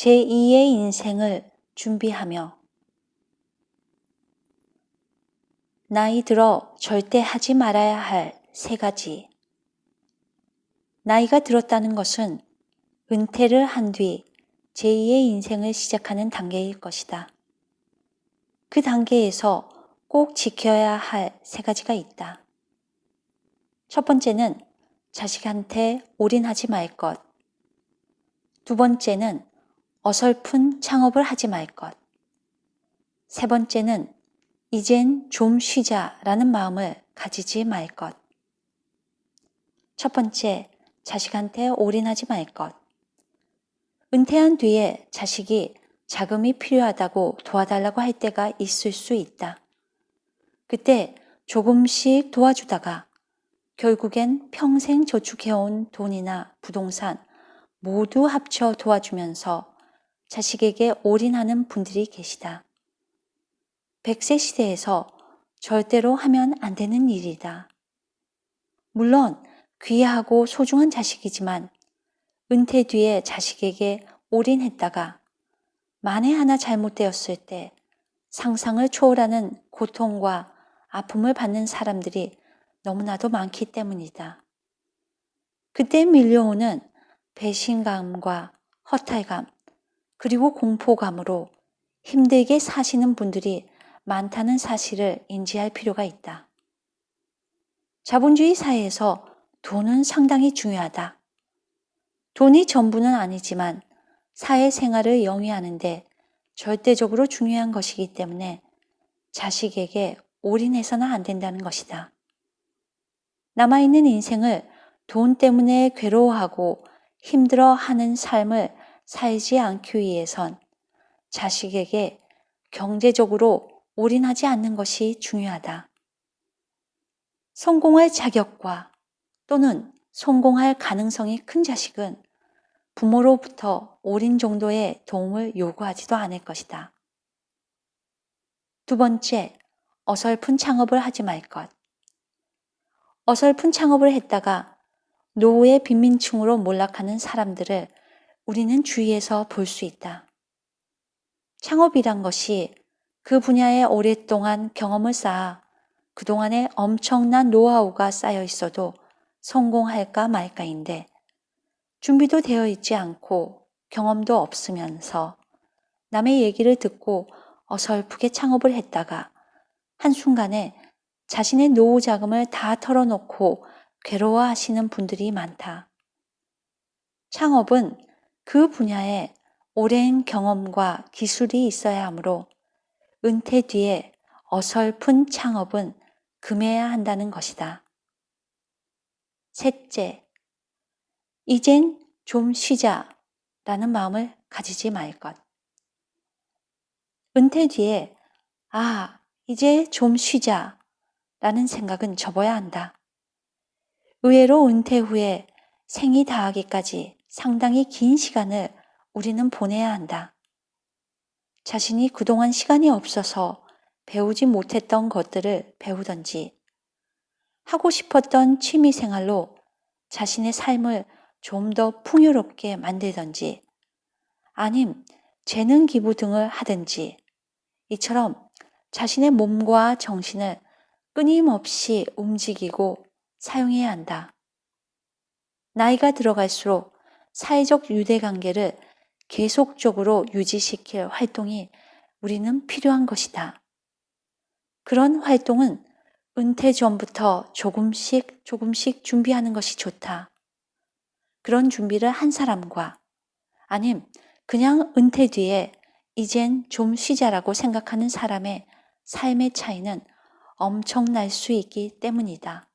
제2의 인생을 준비하며 나이 들어 절대 하지 말아야 할 세 가지. 나이가 들었다는 것은 은퇴를 한 뒤 제2의 인생을 시작하는 단계일 것이다. 그 단계에서 꼭 지켜야 할 세 가지가 있다. 첫 번째는 자식한테 올인하지 말 것. 두 번째는 어설픈 창업을 하지 말 것. 세 번째는 이젠 좀 쉬자라는 마음을 가지지 말 것. 첫 번째, 자식한테 올인하지 말 것. 은퇴한 뒤에 자식이 자금이 필요하다고 도와달라고 할 때가 있을 수 있다. 그때 조금씩 도와주다가 결국엔 평생 저축해온 돈이나 부동산 모두 합쳐 도와주면서 자식에게 올인하는 분들이 계시다. 100세 시대에서 절대로 하면 안 되는 일이다. 물론 귀하고 소중한 자식이지만 은퇴 뒤에 자식에게 올인했다가 만에 하나 잘못되었을 때 상상을 초월하는 고통과 아픔을 받는 사람들이 너무나도 많기 때문이다. 그때 밀려오는 배신감과 허탈감, 그리고 공포감으로 힘들게 사시는 분들이 많다는 사실을 인지할 필요가 있다. 자본주의 사회에서 돈은 상당히 중요하다. 돈이 전부는 아니지만 사회 생활을 영위하는데 절대적으로 중요한 것이기 때문에 자식에게 올인해서는 안 된다는 것이다. 남아있는 인생을 돈 때문에 괴로워하고 힘들어 하는 삶을 살지 않기 위해선 자식에게 경제적으로 올인하지 않는 것이 중요하다. 성공할 자격과 또는 성공할 가능성이 큰 자식은 부모로부터 올인 정도의 도움을 요구하지도 않을 것이다. 두 번째, 어설픈 창업을 하지 말 것. 어설픈 창업을 했다가 노후의 빈민층으로 몰락하는 사람들을 우리는 주위에서 볼 수 있다. 창업이란 것이 그 분야에 오랫동안 경험을 쌓아 그동안에 엄청난 노하우가 쌓여 있어도 성공할까 말까인데 준비도 되어 있지 않고 경험도 없으면서 남의 얘기를 듣고 어설프게 창업을 했다가 한순간에 자신의 노후 자금을 다 털어놓고 괴로워하시는 분들이 많다. 창업은 그 분야에 오랜 경험과 기술이 있어야 하므로 은퇴 뒤에 어설픈 창업은 금해야 한다는 것이다. 셋째, 이젠 좀 쉬자 라는 마음을 가지지 말 것. 은퇴 뒤에, 아, 이제 좀 쉬자 라는 생각은 접어야 한다. 의외로 은퇴 후에 생이 다하기까지 상당히 긴 시간을 우리는 보내야 한다. 자신이 그동안 시간이 없어서 배우지 못했던 것들을 배우던지, 하고 싶었던 취미 생활로 자신의 삶을 좀 더 풍요롭게 만들던지, 아님 재능 기부 등을 하든지, 이처럼 자신의 몸과 정신을 끊임없이 움직이고 사용해야 한다. 나이가 들어갈수록 사회적 유대 관계를 계속적으로 유지시킬 활동이 우리는 필요한 것이다. 그런 활동은 은퇴 전부터 조금씩 조금씩 준비하는 것이 좋다. 그런 준비를 한 사람과 아님 그냥 은퇴 뒤에 이젠 좀 쉬자라고 생각하는 사람의 삶의 차이는 엄청날 수 있기 때문이다.